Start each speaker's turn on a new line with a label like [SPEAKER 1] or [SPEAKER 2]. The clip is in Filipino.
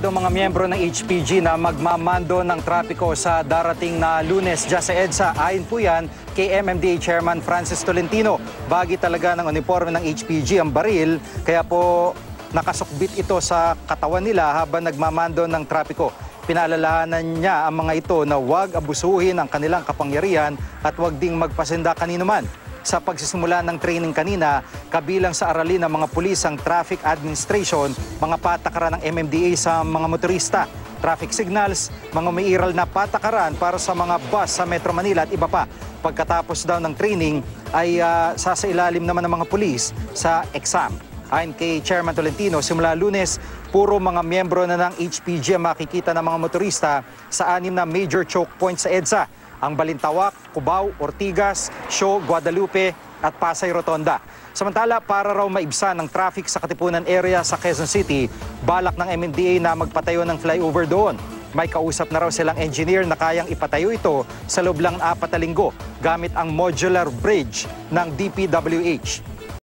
[SPEAKER 1] Ang mga miyembro ng HPG na magmamando ng trapiko sa darating na lunes dyan sa EDSA. Ayon po yan kay MMDA Chairman Francis Tolentino. Bagi talaga ng uniforme ng HPG ang baril, kaya po nakasukbit ito sa katawan nila habang nagmamando ng trapiko. Pinaalalahanan niya ang mga ito na huwag abusuhin ang kanilang kapangyarihan at huwag ding magpasenda kanino man. Sa pagsisimula ng training kanina, kabilang sa aralin ng mga pulis ang traffic administration, mga patakaran ng MMDA sa mga motorista, traffic signals, mga umiiral na patakaran para sa mga bus sa Metro Manila at iba pa. Pagkatapos daw ng training ay uh, sasailalim naman ng mga pulis sa exam. Ayon kay Chairman Tolentino, simula lunes, puro mga miyembro na ng HPG makikita ng mga motorista sa anim na major choke points sa EDSA ang Balintawak, Cubao, Ortigas, Sho, Guadalupe at Pasay Rotonda. Samantala, para raw maibsan ng traffic sa Katipunan area sa Quezon City, balak ng MMDA na magpatayo ng flyover doon. May kausap na raw silang engineer na kayang ipatayo ito sa loob lang ng apat na linggo gamit ang modular bridge ng DPWH.